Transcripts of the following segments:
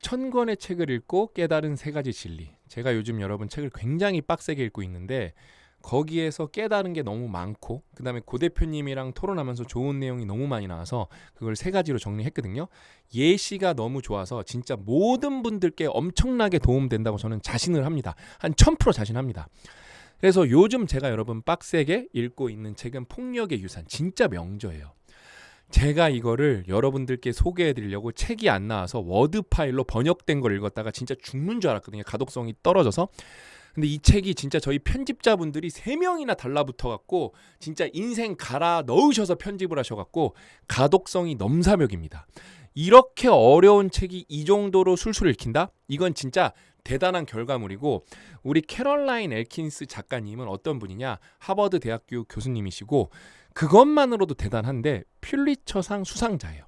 천 권의 책을 읽고 깨달은 세 가지 진리. 제가 요즘 여러분 책을 굉장히 빡세게 읽고 있는데 거기에서 깨달은 게 너무 많고 그다음에 고 대표님이랑 토론하면서 좋은 내용이 너무 많이 나와서 그걸 세 가지로 정리했거든요. 예시가 너무 좋아서 진짜 모든 분들께 엄청나게 도움된다고 저는 자신을 합니다. 한1000% 자신합니다. 그래서 요즘 제가 여러분 빡세게 읽고 있는 책은 폭력의 유산. 진짜 명저예요. 제가 이거를 여러분들께 소개해 드리려고 책이 안 나와서 워드 파일로 번역된 걸 읽었다가 진짜 죽는 줄 알았거든요. 가독성이 떨어져서. 근데 이 책이 진짜 저희 편집자분들이 세 명이나 달라붙어 갖고 진짜 인생 갈아 넣으셔서 편집을 하셔 갖고 가독성이 넘사벽입니다. 이렇게 어려운 책이 이 정도로 술술 읽힌다? 이건 진짜 대단한 결과물이고 우리 캐럴라인 엘킨스 작가님은 어떤 분이냐? 하버드 대학교 교수님이시고 그것만으로도 대단한데 퓰리처상 수상자예요.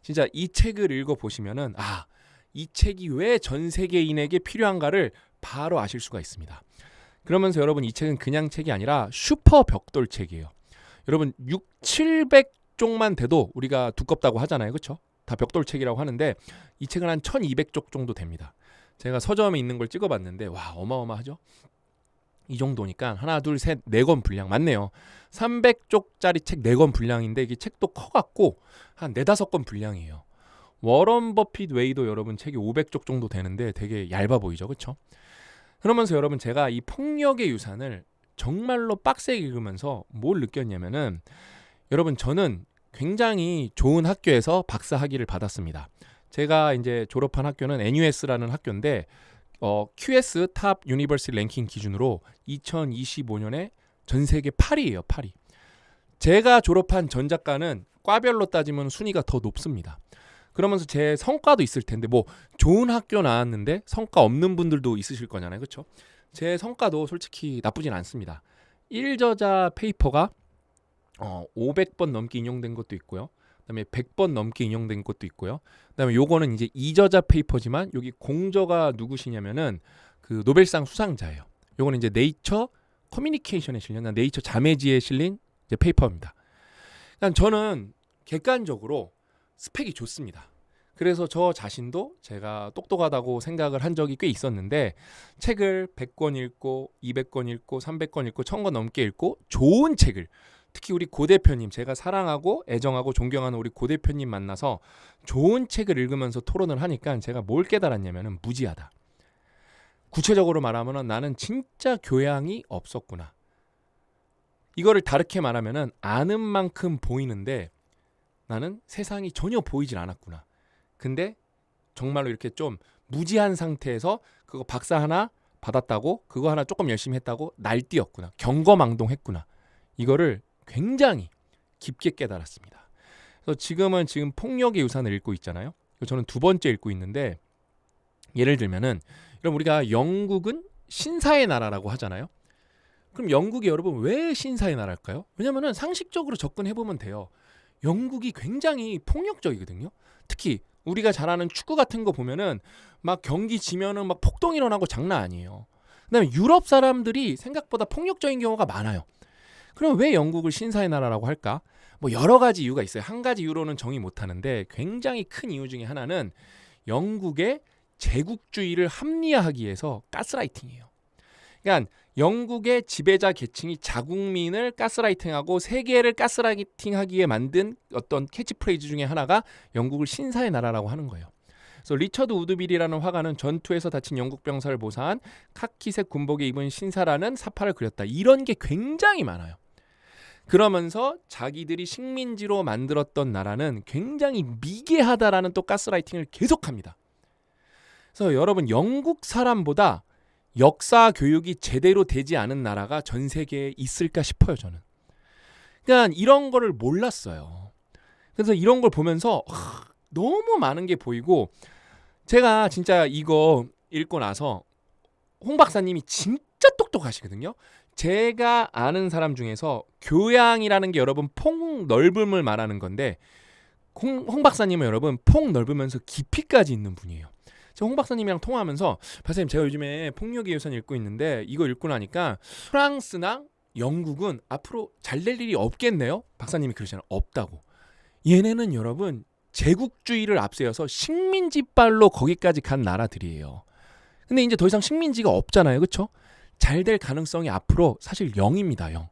진짜 이 책을 읽어 보시면은 아, 이 책이 왜 전 세계인에게 필요한가를 바로 아실 수가 있습니다. 그러면서 여러분 이 책은 그냥 책이 아니라 슈퍼 벽돌 책이에요. 여러분 6, 700쪽만 돼도 우리가 두껍다고 하잖아요. 그렇죠? 다 벽돌 책이라고 하는데 이 책은 한 1200쪽 정도 됩니다. 제가 서점에 있는 걸 찍어 봤는데 와, 어마어마하죠? 이 정도니까 하나 둘 셋 네 권 분량 맞네요. 300쪽짜리 책 네 권 분량인데 이게 책도 커 갖고 한 네다섯 권 분량이에요. 워런 버핏 웨이도 여러분 책이 500쪽 정도 되는데 되게 얇아 보이죠. 그렇죠? 그러면서 여러분 제가 이 폭력의 유산을 정말로 빡세게 읽으면서 뭘 느꼈냐면은 여러분 저는 굉장히 좋은 학교에서 박사 학위를 받았습니다. 제가 이제 졸업한 학교는 NUS라는 학교인데 어, QS 탑 유니버시티 랭킹 기준으로 2025년에 전 세계 8위예요, 8위. 제가 졸업한 전작가는 과별로 따지면 순위가 더 높습니다. 그러면서 제 성과도 있을 텐데 뭐 좋은 학교 나왔는데 성과 없는 분들도 있으실 거잖아요. 그렇죠? 제 성과도 솔직히 나쁘진 않습니다. 1저자 페이퍼가 어 500번 넘게 인용된 것도 있고요. 그다음에 100번 넘게 인용된 것도 있고요. 그다음에 요거는 이제 2저자 페이퍼지만 여기 공저가 누구시냐면은 그 노벨상 수상자예요. 요거는 이제 네이처 커뮤니케이션에 실린 네이처 자매지에 실린 이제 페이퍼입니다. 그러니까 저는 객관적으로 스펙이 좋습니다. 그래서 저 자신도 제가 똑똑하다고 생각을 한 적이 꽤 있었는데 책을 100권 읽고 200권 읽고 300권 읽고 1000권 넘게 읽고 좋은 책을 특히 우리 고 대표님 제가 사랑하고 애정하고 존경하는 우리 고 대표님 만나서 좋은 책을 읽으면서 토론을 하니까 제가 뭘 깨달았냐면은 무지하다. 구체적으로 말하면은 나는 진짜 교양이 없었구나. 이거를 다르게 말하면은 아는 만큼 보이는데 나는 세상이 전혀 보이질 않았구나. 근데 정말로 이렇게 좀 무지한 상태에서 그거 박사 하나 받았다고 그거 하나 조금 열심히 했다고 날뛰었구나. 경거망동했구나. 이거를 굉장히 깊게 깨달았습니다. 그래서 지금은 지금 폭력의 유산을 읽고 있잖아요. 저는 두 번째 읽고 있는데 예를 들면은 여러분 우리가 영국은 신사의 나라라고 하잖아요. 그럼 영국이 여러분 왜 신사의 나라일까요? 왜냐면은 상식적으로 접근해 보면 돼요. 영국이 굉장히 폭력적이거든요. 특히 우리가 잘 아는 축구 같은 거 보면은 막 경기 지면은 막 폭동 일어나고 장난 아니에요. 그다음에 유럽 사람들이 생각보다 폭력적인 경우가 많아요. 그럼 왜 영국을 신사의 나라라고 할까? 뭐 여러 가지 이유가 있어요. 한 가지 이유로는 정의 못 하는데 굉장히 큰 이유 중에 하나는 영국의 제국주의를 합리화하기 위해서 가스라이팅이에요. 그러니까 영국의 지배자 계층이 자국민을 가스라이팅하고 세계를 가스라이팅하기에 만든 어떤 캐치프레이즈 중에 하나가 영국을 신사의 나라라고 하는 거예요. 그래서 리처드 우드빌이라는 화가는 전투에서 다친 영국 병사를 모사한 카키색 군복에 입은 신사라는 사파를 그렸다. 이런 게 굉장히 많아요. 그러면서 자기들이 식민지로 만들었던 나라는 굉장히 미개하다라는 또 가스라이팅을 계속합니다. 그래서 여러분 영국 사람보다 역사 교육이 제대로 되지 않은 나라가 전 세계에 있을까 싶어요, 저는. 그러니까 이런 거를 몰랐어요. 그래서 이런 걸 보면서 하, 너무 많은 게 보이고 제가 진짜 이거 읽고 나서 홍 박사님이 진짜 똑똑하시거든요. 제가 아는 사람 중에서 교양이라는 게 여러분 폭 넓음을 말하는 건데 홍, 홍 박사님은 여러분 폭 넓으면서 깊이까지 있는 분이에요. 홍 박사님이랑 통화하면서 박사님 제가 요즘에 폭력의 유산 읽고 있는데 이거 읽고 나니까 프랑스나 영국은 앞으로 잘 될 일이 없겠네요. 박사님이 그러잖아요. 없다고. 얘네는 여러분 제국주의를 앞세워서 식민지빨로 거기까지 간 나라들이에요. 근데 이제 더 이상 식민지가 없잖아요. 그렇죠? 잘 될 가능성이 앞으로 사실 0입니다. 0.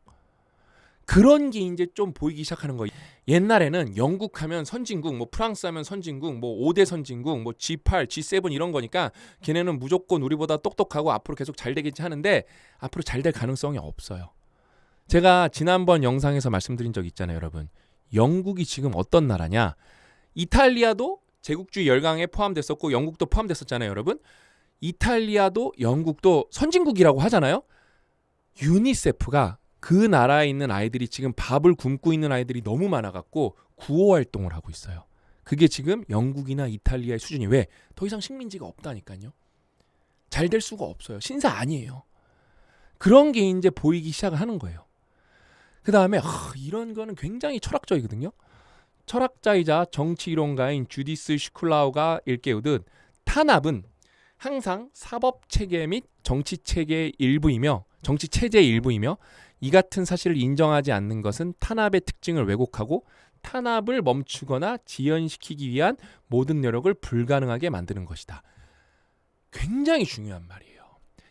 그런 게 이제 좀 보이기 시작하는 거예요. 옛날에는 영국 하면 선진국, 뭐 프랑스 하면 선진국, 뭐 5대 선진국, 뭐 G8, G7 이런 거니까 걔네는 무조건 우리보다 똑똑하고 앞으로 계속 잘 되겠지 하는데 앞으로 잘 될 가능성이 없어요. 제가 지난번 영상에서 말씀드린 적 있잖아요, 여러분. 영국이 지금 어떤 나라냐? 이탈리아도 제국주의 열강에 포함됐었고 영국도 포함됐었잖아요, 여러분. 이탈리아도 영국도 선진국이라고 하잖아요. 유니세프가 그 나라에 있는 아이들이 지금 밥을 굶고 있는 아이들이 너무 많아갖고 구호 활동을 하고 있어요. 그게 지금 영국이나 이탈리아의 수준이 왜? 더 이상 식민지가 없다니까요. 잘 될 수가 없어요. 신사 아니에요. 그런 게 이제 보이기 시작하는 거예요. 그 다음에 이런 거는 굉장히 철학적이거든요. 철학자이자 정치 이론가인 주디스 슈클라우가 일깨우듯 탄압은 항상 사법 체계 및 정치 체계의 일부이며 정치 체제의 일부이며 이 같은 사실을 인정하지 않는 것은 탄압의 특징을 왜곡하고 탄압을 멈추거나 지연시키기 위한 모든 노력을 불가능하게 만드는 것이다. 굉장히 중요한 말이에요.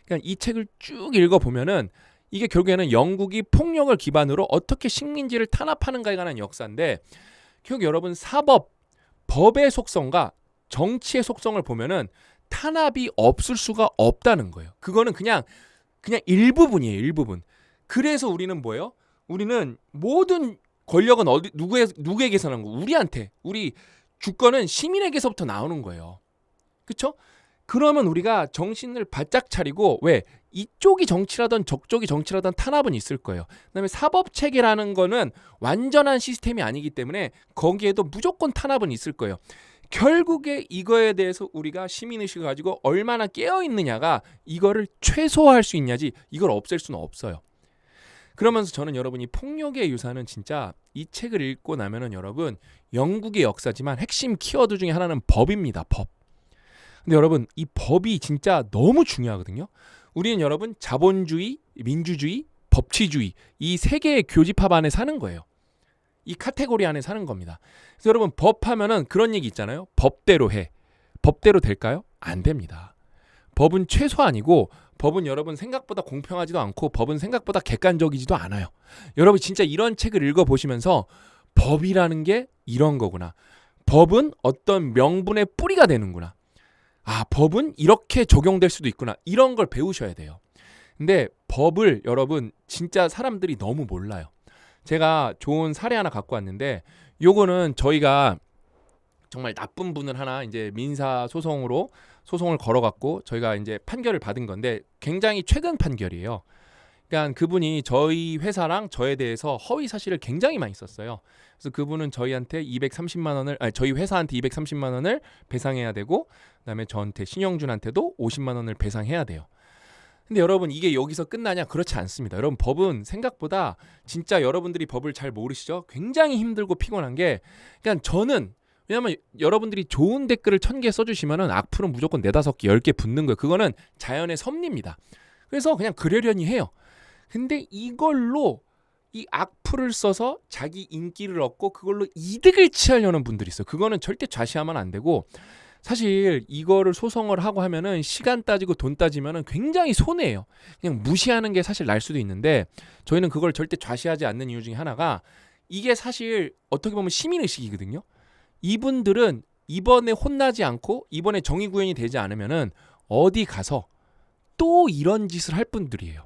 그러니까 이 책을 쭉 읽어 보면은 이게 결국에는 영국이 폭력을 기반으로 어떻게 식민지를 탄압하는가에 관한 역사인데 결국 여러분 사법 법의 속성과 정치의 속성을 보면은 탄압이 없을 수가 없다는 거예요. 그거는 그냥 그냥 일부분이에요. 일부분. 그래서 우리는 뭐예요? 우리는 모든 권력은 어디 누구에 누구에게서 나는 거? 우리한테. 우리 주권은 시민에게서부터 나오는 거예요. 그렇죠? 그러면 우리가 정신을 바짝 차리고 왜 이쪽이 정치라든 저쪽이 정치라든 탄압은 있을 거예요. 그다음에 사법 체계라는 거는 완전한 시스템이 아니기 때문에 거기에도 무조건 탄압은 있을 거예요. 결국에 이거에 대해서 우리가 시민의식을 가지고 얼마나 깨어 있느냐가 이거를 최소화할 수 있냐지 이걸 없앨 수는 없어요. 그러면서 저는 여러분이 폭력의 유산은 진짜 이 책을 읽고 나면은 여러분 영국의 역사지만 핵심 키워드 중에 하나는 법입니다. 법. 근데 여러분 이 법이 진짜 너무 중요하거든요. 우리는 여러분 자본주의, 민주주의, 법치주의 이 세 개의 교집합 안에 사는 거예요. 이 카테고리 안에 사는 겁니다. 그래서 여러분 법 하면은 그런 얘기 있잖아요. 법대로 해. 법대로 될까요? 안 됩니다. 법은 최소한이고 법은 여러분 생각보다 공평하지도 않고 법은 생각보다 객관적이지도 않아요. 여러분 진짜 이런 책을 읽어 보시면서 법이라는 게 이런 거구나. 법은 어떤 명분의 뿌리가 되는구나. 아, 법은 이렇게 적용될 수도 있구나. 이런 걸 배우셔야 돼요. 근데 법을 여러분 진짜 사람들이 너무 몰라요. 제가 좋은 사례 하나 갖고 왔는데 요거는 저희가 정말 나쁜 분을 하나 이제 민사 소송으로 소송을 걸어갖고 저희가 이제 판결을 받은 건데 굉장히 최근 판결이에요. 그러니까 그분이 저희 회사랑 저에 대해서 허위 사실을 굉장히 많이 썼어요. 그래서 그분은 저희한테 230만 원을 아니 저희 회사한테 230만 원을 배상해야 되고 그다음에 저한테 신영준한테도 50만 원을 배상해야 돼요. 근데 여러분 이게 여기서 끝나냐? 그렇지 않습니다. 여러분 법은 생각보다 진짜 여러분들이 법을 잘 모르시죠? 굉장히 힘들고 피곤한 게 그러니까 저는 왜냐면 여러분들이 좋은 댓글을 천 개 써주시면은 악플은 무조건 네다섯 개, 열 개 붙는 거예요. 그거는 자연의 섭리입니다. 그래서 그냥 그러려니 해요. 근데 이걸로 이 악플을 써서 자기 인기를 얻고 그걸로 이득을 취하려는 분들이 있어요. 그거는 절대 좌시하면 안 되고 사실 이거를 소송을 하고 하면은 시간 따지고 돈 따지면은 굉장히 손해예요. 그냥 무시하는 게 사실 날 수도 있는데 저희는 그걸 절대 좌시하지 않는 이유 중에 하나가 이게 사실 어떻게 보면 시민 의식이거든요. 이분들은 이번에 혼나지 않고 이번에 정의 구현이 되지 않으면은 어디 가서 또 이런 짓을 할 분들이에요.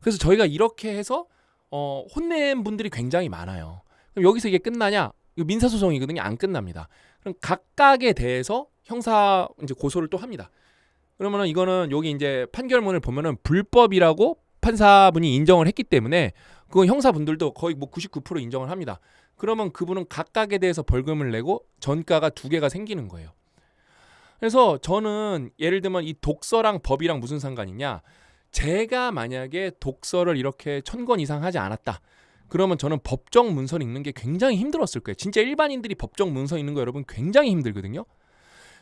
그래서 저희가 이렇게 해서 어, 혼낸 분들이 굉장히 많아요. 그럼 여기서 이게 끝나냐? 이거 민사소송이거든요. 안 끝납니다. 그럼 각각에 대해서 형사 이제 고소를 또 합니다. 그러면은 이거는 여기 이제 판결문을 보면은 불법이라고 판사분이 인정을 했기 때문에 그 형사분들도 거의 뭐 99% 인정을 합니다. 그러면 그분은 각각에 대해서 벌금을 내고 전가가 두 개가 생기는 거예요. 그래서 저는 예를 들면 이 독서랑 법이랑 무슨 상관이냐? 제가 만약에 독서를 이렇게 천 권 이상 하지 않았다. 그러면 저는 법정 문서를 읽는 게 굉장히 힘들었을 거예요. 진짜 일반인들이 법정 문서 읽는 거 여러분 굉장히 힘들거든요.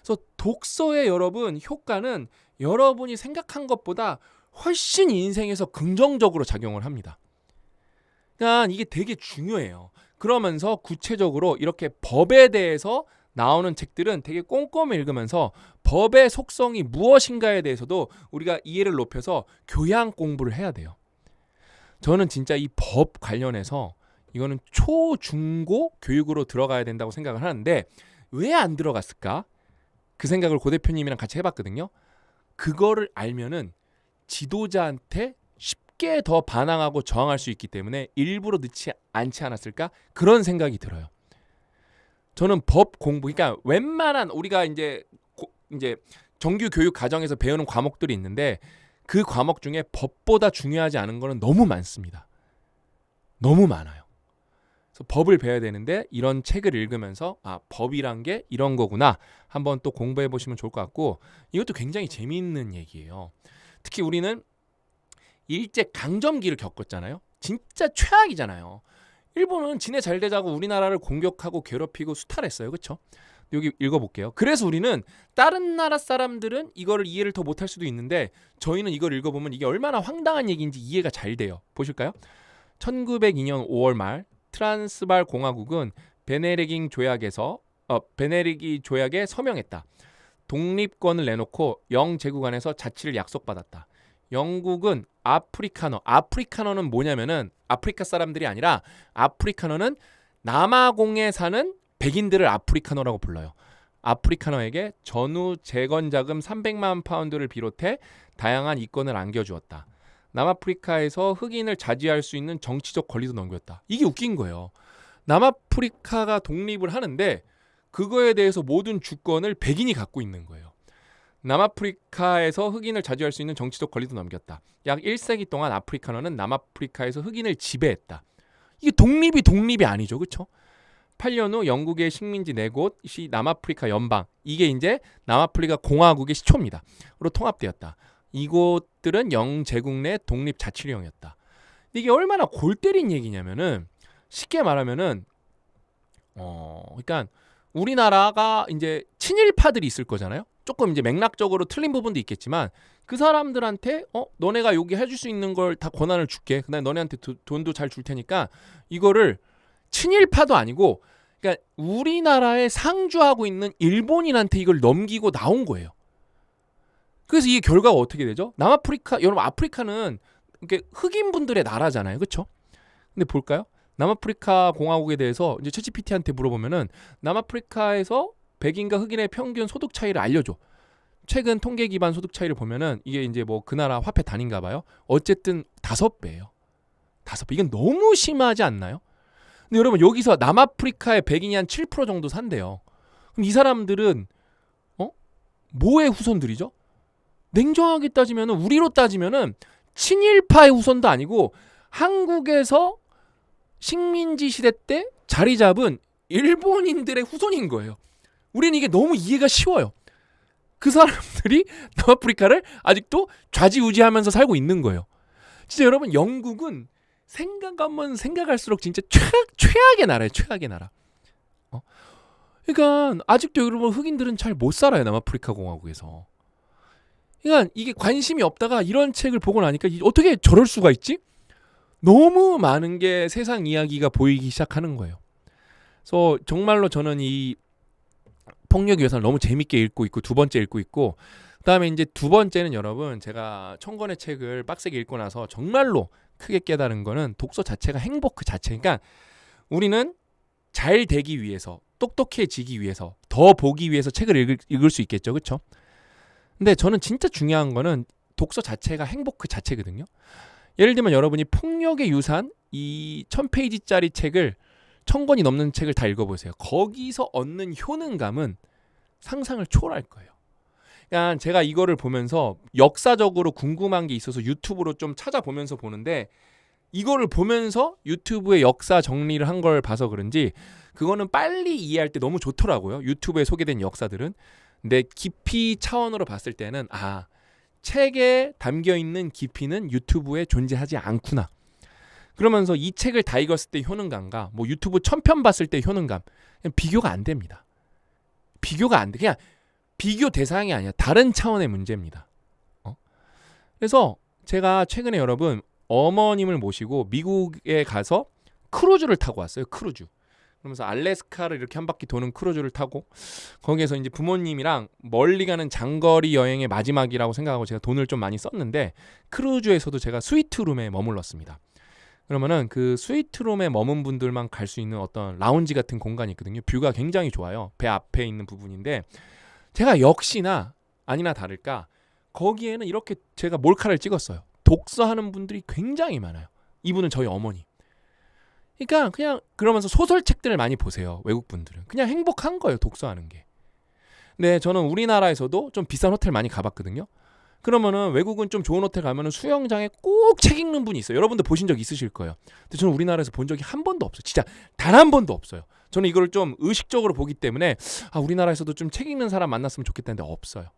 그래서 독서의 여러분 효과는 여러분이 생각한 것보다 훨씬 인생에서 긍정적으로 작용을 합니다. 그러니까 이게 되게 중요해요. 그러면서 구체적으로 이렇게 법에 대해서 나오는 책들은 되게 꼼꼼히 읽으면서 법의 속성이 무엇인가에 대해서도 우리가 이해를 높여서 교양 공부를 해야 돼요. 저는 진짜 이 법 관련해서 이거는 초, 중고 교육으로 들어가야 된다고 생각을 하는데 왜 안 들어갔을까? 그 생각을 고 대표님이랑 같이 해봤거든요. 그거를 알면은 지도자한테 쉽게 더 반항하고 저항할 수 있기 때문에 일부러 넣지 않지 않았을까? 그런 생각이 들어요. 저는 법 공부, 그러니까 웬만한 우리가 이제 고, 이제 정규 교육 과정에서 배우는 과목들이 있는데 그 과목 중에 법보다 중요하지 않은 거는 너무 많습니다. 너무 많아요. 그래서 법을 배워야 되는데 이런 책을 읽으면서 아 법이란 게 이런 거구나 한번 또 공부해 보시면 좋을 것 같고 이것도 굉장히 재미있는 얘기예요. 특히 우리는 일제 강점기를 겪었잖아요. 진짜 최악이잖아요. 일본은 지네 잘 되자고 우리나라를 공격하고 괴롭히고 수탈했어요. 그렇죠? 여기 읽어볼게요. 그래서 우리는 다른 나라 사람들은 이거를 이해를 더 못할 수도 있는데 저희는 이걸 읽어보면 이게 얼마나 황당한 얘기인지 이해가 잘 돼요. 보실까요? 1902년 5월 말 트란스발 공화국은 베네르깅 조약에서 어, 베네르기 조약에 서명했다. 독립권을 내놓고 영 제국 안에서 자치를 약속받았다. 영국은 아프리카너, 아프리카너는 뭐냐면은 아프리카 사람들이 아니라 아프리카너는 남아공에 사는 백인들을 아프리카너라고 불러요. 아프리카너에게 전후 재건 자금 300만 파운드를 비롯해 다양한 이권을 안겨주었다. 남아프리카에서 흑인을 자지할 수 있는 정치적 권리도 넘겼다. 이게 웃긴 거예요. 남아프리카가 독립을 하는데 그거에 대해서 모든 주권을 백인이 갖고 있는 거예요. 남아프리카에서 흑인을 자주할 수 있는 정치적 권리도 넘겼다. 약 1세기 동안 아프리카너는 남아프리카에서 흑인을 지배했다. 이게 독립이 독립이 아니죠. 그렇죠? 8년 후 영국의 식민지 네 곳이 남아프리카 연방 이게 이제 남아프리카 공화국의 시초입니다. 로 통합되었다. 이곳들은 영제국 내 독립 자치령이었다. 이게 얼마나 골 때린 얘기냐면은 쉽게 말하면은 어 그러니까 우리나라가 이제 친일파들이 있을 거잖아요. 조금 이제 맥락적으로 틀린 부분도 있겠지만 그 사람들한테 어 너네가 여기 해줄 수 있는 걸 다 권한을 줄게. 그다음에 너네한테 도, 돈도 잘 줄 테니까 이거를 친일파도 아니고 그러니까 우리나라에 상주하고 있는 일본인한테 이걸 넘기고 나온 거예요. 그래서 이게 결과가 어떻게 되죠? 남아프리카 여러분 아프리카는 이게 흑인 분들의 나라잖아요. 그렇죠? 근데 볼까요? 남아프리카 공화국에 대해서 이제 채치피티한테 물어보면은 남아프리카에서 백인과 흑인의 평균 소득 차이를 알려줘. 최근 통계 기반 소득 차이를 보면은 이게 이제 뭐 그 나라 화폐 단인가 봐요. 어쨌든 다섯 배예요. 다섯 배. 이건 너무 심하지 않나요? 근데 여러분 여기서 남아프리카의 백인이 한 7% 정도 산대요. 그럼 이 사람들은 어? 뭐의 후손들이죠? 냉정하게 따지면은 우리로 따지면은 친일파의 후손도 아니고 한국에서 식민지 시대 때 자리 잡은 일본인들의 후손인 거예요. 우리는 이게 너무 이해가 쉬워요. 그 사람들이 남아프리카를 아직도 좌지우지하면서 살고 있는 거예요. 진짜 여러분 영국은 생각하면 생각할수록 진짜 최악 최악의 나라예요. 최악의 나라. 어? 그러니까 아직도 여러분 흑인들은 잘 못 살아요. 남아프리카 공화국에서. 그러니까 이게 관심이 없다가 이런 책을 보고 나니까 어떻게 저럴 수가 있지? 너무 많은 게 세상 이야기가 보이기 시작하는 거예요. 그래서 정말로 저는 이 폭력 유산을 너무 재밌게 읽고 있고 두 번째 읽고 있고 그다음에 이제 두 번째는 여러분 제가 천권의 책을 빡세게 읽고 나서 정말로 크게 깨달은 거는 독서 자체가 행복 그 자체. 그러니까 우리는 잘 되기 위해서 똑똑해지기 위해서 더 보기 위해서 책을 읽을, 읽을 수 있겠죠. 그렇죠? 근데 저는 진짜 중요한 거는 독서 자체가 행복 그 자체거든요. 예를 들면 여러분이 폭력의 유산 이 1000페이지짜리 책을 천 권이 넘는 책을 다 읽어보세요. 거기서 얻는 효능감은 상상을 초월할 거예요. 그러니까 제가 이거를 보면서 역사적으로 궁금한 게 있어서 유튜브로 좀 찾아보면서 보는데 이거를 보면서 유튜브의 역사 정리를 한 걸 봐서 그런지 그거는 빨리 이해할 때 너무 좋더라고요. 유튜브에 소개된 역사들은. 근데 깊이 차원으로 봤을 때는 아 책에 담겨 있는 깊이는 유튜브에 존재하지 않구나. 그러면서 이 책을 다 읽었을 때 효능감과 뭐 유튜브 천편 봤을 때 효능감 비교가 안 됩니다. 비교가 안 돼. 그냥 비교 대상이 아니야. 다른 차원의 문제입니다. 어? 그래서 제가 최근에 여러분 어머님을 모시고 미국에 가서 크루즈를 타고 왔어요. 크루즈. 그러면서 알래스카를 이렇게 한 바퀴 도는 크루즈를 타고 거기에서 이제 부모님이랑 멀리 가는 장거리 여행의 마지막이라고 생각하고 제가 돈을 좀 많이 썼는데 크루즈에서도 제가 스위트룸에 머물렀습니다. 그러면은 그 스위트룸에 머문 분들만 갈 수 있는 어떤 라운지 같은 공간이 있거든요. 뷰가 굉장히 좋아요. 배 앞에 있는 부분인데 제가 역시나 아니나 다를까 거기에는 이렇게 제가 몰카를 찍었어요. 독서하는 분들이 굉장히 많아요. 이분은 저희 어머니. 그러니까 그냥 그러면서 소설책들을 많이 보세요. 외국 분들은 그냥 행복한 거예요. 독서하는 게. 네, 저는 우리나라에서도 좀 비싼 호텔 많이 가봤거든요. 그러면은 외국은 좀 좋은 호텔 가면은 수영장에 꼭 책 읽는 분이 있어요. 여러분들 보신 적 있으실 거예요. 근데 저는 우리나라에서 본 적이 한 번도 없어요. 진짜 단 한 번도 없어요. 저는 이걸 좀 의식적으로 보기 때문에 아 우리나라에서도 좀 책 읽는 사람 만났으면 좋겠다는데 없어요.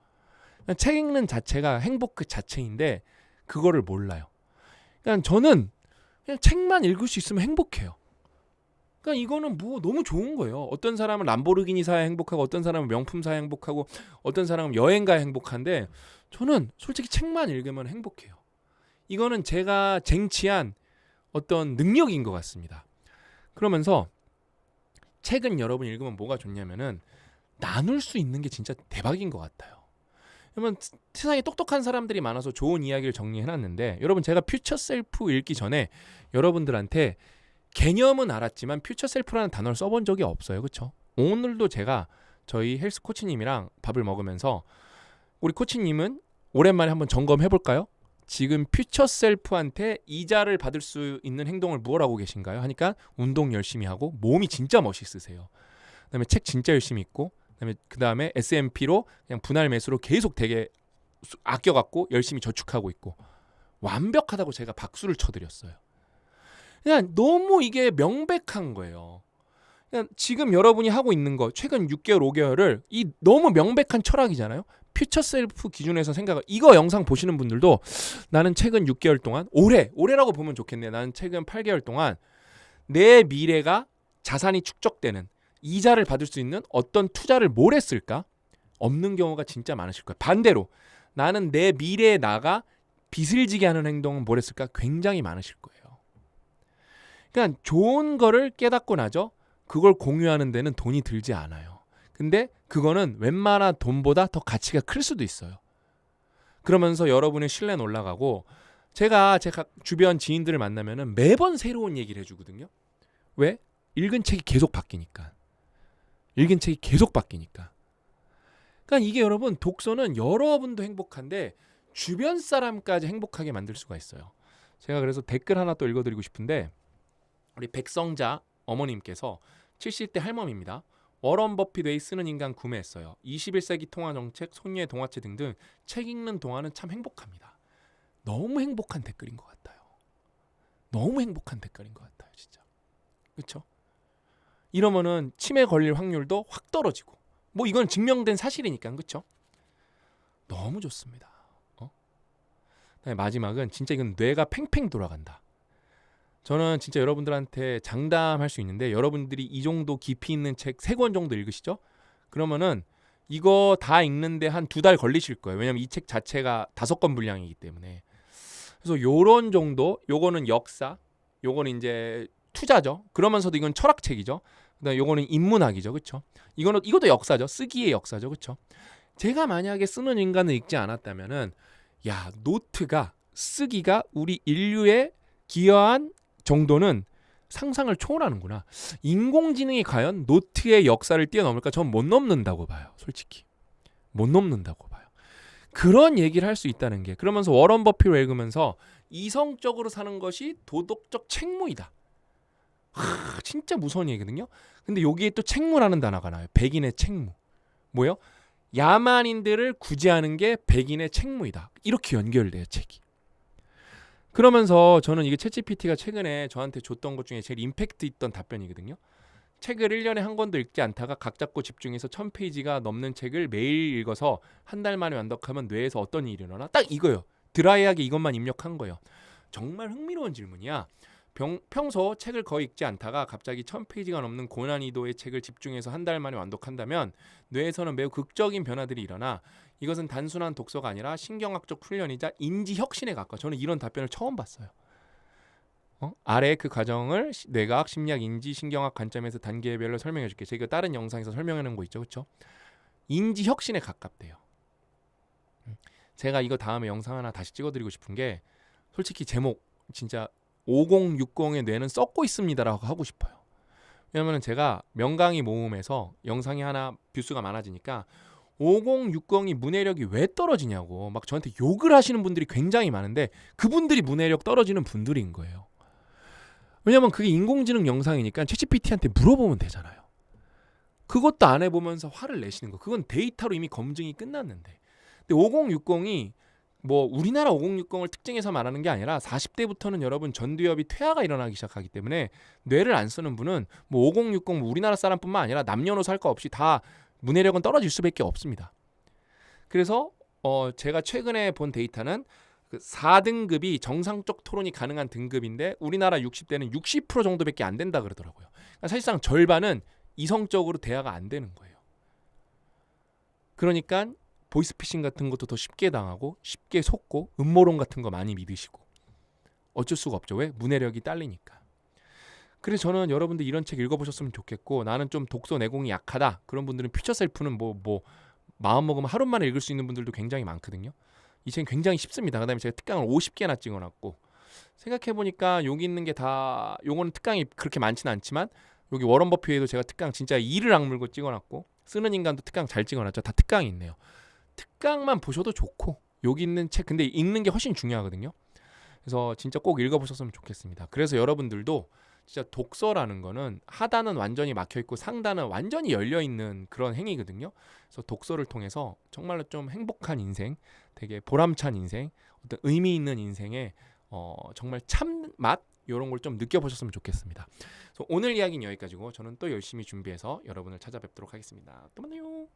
책 읽는 자체가 행복 그 자체인데 그거를 몰라요. 그냥 저는 그냥 책만 읽을 수 있으면 행복해요. 그러니까 이거는 뭐 너무 좋은 거예요. 어떤 사람은 람보르기니 사야 행복하고 어떤 사람은 명품 사야 행복하고 어떤 사람은 여행 가야 행복한데 저는 솔직히 책만 읽으면 행복해요. 이거는 제가 쟁취한 어떤 능력인 것 같습니다. 그러면서 책은 여러분 읽으면 뭐가 좋냐면은 나눌 수 있는 게 진짜 대박인 것 같아요. 그러면 세- 세상에 똑똑한 사람들이 많아서 좋은 이야기를 정리해놨는데 여러분 제가 퓨처 셀프 읽기 전에 여러분들한테 개념은 알았지만 퓨처 셀프라는 단어를 써본 적이 없어요. 그렇죠? 오늘도 제가 저희 헬스 코치님이랑 밥을 먹으면서 우리 코치님은 오랜만에 한번 점검해 볼까요? 지금 퓨처 셀프한테 이자를 받을 수 있는 행동을 무엇 하고 계신가요? 하니까 운동 열심히 하고 몸이 진짜 멋있으세요. 그다음에 책 진짜 열심히 읽고 그다음에 그다음에 S&P로 그냥 분할 매수로 계속 되게 수- 아껴 갖고 열심히 저축하고 있고 완벽하다고 제가 박수를 쳐드렸어요. 그냥 너무 이게 명백한 거예요. 그냥 지금 여러분이 하고 있는 거 최근 6개월, 5개월을 이 너무 명백한 철학이잖아요. 퓨처 셀프 기준에서 생각을 이거 영상 보시는 분들도 나는 최근 6개월 동안 올해 올해라고 보면 좋겠네. 나는 최근 8개월 동안 내 미래가 자산이 축적되는 이자를 받을 수 있는 어떤 투자를 뭘 했을까? 없는 경우가 진짜 많으실 거예요. 반대로 나는 내 미래에 나가 빚을 지게 하는 행동은 뭘 했을까? 굉장히 많으실 거예요. 그러니까 좋은 거를 깨닫고 나죠. 그걸 공유하는 데는 돈이 들지 않아요. 근데 그거는 웬만한 돈보다 더 가치가 클 수도 있어요. 그러면서 여러분의 신뢰는 올라가고 제가 제가 주변 지인들을 만나면은 매번 새로운 얘기를 해주거든요. 왜? 읽은 책이 계속 바뀌니까. 읽은 책이 계속 바뀌니까. 그러니까 이게 여러분 독서는 여러분도 행복한데 주변 사람까지 행복하게 만들 수가 있어요. 제가 그래서 댓글 하나 또 읽어드리고 싶은데 우리 백성자 어머님께서 70대 할머니입니다. 워런 버핏 웨이 쓰는 인간 구매했어요. 21세기 통화 정책, 손녀의 동화책 등등 책 읽는 동안은 참 행복합니다. 너무 행복한 댓글인 것 같아요. 너무 행복한 댓글인 것 같아요, 진짜. 그렇죠? 이러면은 치매 걸릴 확률도 확 떨어지고 뭐 이건 증명된 사실이니까 그렇죠? 너무 좋습니다. 어? 마지막은 진짜 이건 뇌가 팽팽 돌아간다. 저는 진짜 여러분들한테 장담할 수 있는데 여러분들이 이 정도 깊이 있는 책 세 권 정도 읽으시죠? 그러면은 이거 다 읽는데 한 두 달 걸리실 거예요. 왜냐면 이 책 자체가 다섯 권 분량이기 때문에. 그래서 요런 정도, 요거는 역사, 요거는 이제 투자죠. 그러면서도 이건 철학책이죠. 그다음 요거는 인문학이죠. 그렇죠? 이거는 이것도 역사죠. 쓰기의 역사죠. 그렇죠? 제가 만약에 쓰는 인간을 읽지 않았다면은 야, 노트가 쓰기가 우리 인류에 기여한 정도는 상상을 초월하는구나. 인공지능이 과연 노트의 역사를 뛰어넘을까? 전 못 넘는다고 봐요. 솔직히. 못 넘는다고 봐요. 그런 얘기를 할 수 있다는 게 그러면서 워런 버핏을 읽으면서 이성적으로 사는 것이 도덕적 책무이다. 하, 진짜 무서운 얘기거든요. 근데 여기에 또 책무라는 단어가 나와요. 백인의 책무. 뭐요? 야만인들을 구제하는 게 백인의 책무이다. 이렇게 연결돼요, 책이. 그러면서 저는 이게 챗GPT가 최근에 저한테 줬던 것 중에 제일 임팩트 있던 답변이거든요. 책을 1년에 한 권도 읽지 않다가 각 잡고 집중해서 1000페이지가 넘는 책을 매일 읽어서 한 달 만에 완독하면 뇌에서 어떤 일이 일어나? 딱 이거요. 드라이하게 이것만 입력한 거예요. 정말 흥미로운 질문이야. 병, 평소 책을 거의 읽지 않다가 갑자기 1000페이지가 넘는 고난이도의 책을 집중해서 한 달 만에 완독한다면 뇌에서는 매우 극적인 변화들이 일어나 이것은 단순한 독서가 아니라 신경학적 훈련이자 인지 혁신에 가까워. 저는 이런 답변을 처음 봤어요. 어? 아래 그 과정을 시- 뇌과학, 심리학, 인지, 신경학 관점에서 단계별로 설명해 줄게. 제가 다른 영상에서 설명해 놓은 거 있죠. 그렇죠? 인지 혁신에 가깝대요. 음. 제가 이거 다음에 영상 하나 다시 찍어 드리고 싶은 게 솔직히 제목 진짜 5060의 뇌는 썩고 있습니다라고 하고 싶어요. 왜냐면은 제가 명강의 모음에서 영상이 하나 뷰수가 많아지니까 5060이 문해력이 왜 떨어지냐고 막 저한테 욕을 하시는 분들이 굉장히 많은데 그분들이 문해력 떨어지는 분들인 거예요. 왜냐면 그게 인공지능 영상이니까 챗GPT한테 물어보면 되잖아요. 그것도 안 해보면서 화를 내시는 거. 그건 데이터로 이미 검증이 끝났는데. 근데 5060이 뭐 우리나라 5060을 특징해서 말하는 게 아니라 40대부터는 여러분 전두엽이 퇴화가 일어나기 시작하기 때문에 뇌를 안 쓰는 분은 뭐 5060 우리나라 사람뿐만 아니라 남녀노소 할 거 없이 다 문해력은 떨어질 수밖에 없습니다. 그래서 어 제가 최근에 본 데이터는 그 4등급이 정상적 토론이 가능한 등급인데 우리나라 60대는 60% 정도밖에 안 된다 그러더라고요. 그러니까 사실상 절반은 이성적으로 대화가 안 되는 거예요. 그러니까 보이스피싱 같은 것도 더 쉽게 당하고 쉽게 속고 음모론 같은 거 많이 믿으시고 어쩔 수가 없죠. 왜? 문해력이 딸리니까. 그래서 저는 여러분들 이런 책 읽어보셨으면 좋겠고 나는 좀 독서 내공이 약하다 그런 분들은 퓨처 셀프는 뭐뭐 마음 먹으면 하루 만에 읽을 수 있는 분들도 굉장히 많거든요. 이 책은 굉장히 쉽습니다. 그다음에 제가 특강을 50개나 찍어놨고 생각해 보니까 여기 있는 게다 요거는 특강이 그렇게 많지는 않지만 여기 워런 버핏에도 제가 특강 진짜 이를 악물고 찍어놨고 쓰는 인간도 특강 잘 찍어놨죠. 다 특강이 있네요. 특강만 보셔도 좋고 여기 있는 책 근데 읽는 게 훨씬 중요하거든요. 그래서 진짜 꼭 읽어보셨으면 좋겠습니다. 그래서 여러분들도 진짜 독서라는 거는 하단은 완전히 막혀 있고 상단은 완전히 열려 있는 그런 행위거든요. 그래서 독서를 통해서 정말로 좀 행복한 인생, 되게 보람찬 인생, 어떤 의미 있는 인생에 어, 정말 참맛 이런 걸 좀 느껴보셨으면 좋겠습니다. 오늘 이야기는 여기까지고 저는 또 열심히 준비해서 여러분을 찾아뵙도록 하겠습니다. 또 만나요.